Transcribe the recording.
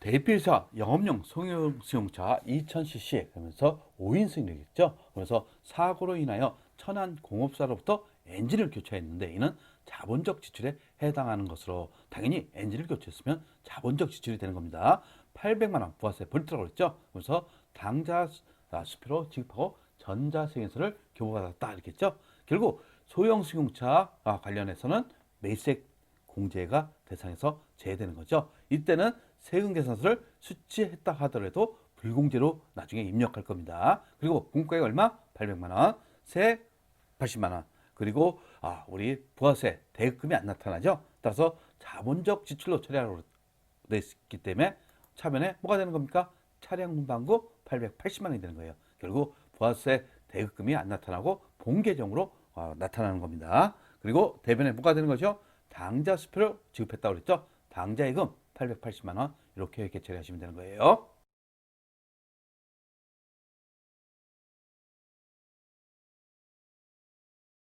대필사 영업용 소형 수용차 2000cc 그러면서 5인 승객이겠죠. 그래서 사고로 인하여 천안 공업사로부터 엔진을 교체했는데 이는 자본적 지출에 해당하는 것으로 당연히 엔진을 교체했으면 자본적 지출이 되는 겁니다. 800만 원 부가세 벌트라고 그랬죠. 그래서 당자 아, 수표로 지급하고 전자세금세를 교부받았다 이렇게 했죠. 결국 소형 승용차 아, 관련해서는 매색 공제가 대상에서 제외되는 거죠. 이때는 세금 계산서를 수취했다 하더라도 불공제로 나중에 입력할 겁니다. 그리고 공과액 얼마? 800만 원, 세 80만 원. 그리고 아, 우리 부가세 대금이 안 나타나죠. 따라서 자본적 지출로 처리하라고 돼 있기 때문에 차변에 뭐가 되는 겁니까? 차량 문방구 880만 원이 되는 거예요. 결국 부가세 대금이 안 나타나고 본계정으로 어, 나타나는 겁니다. 그리고 대변에 뭐가 되는 거죠? 당자 수표를 지급했다고 그랬죠? 당자예금 880만 원 이렇게 이렇게 처리하시면 되는 거예요.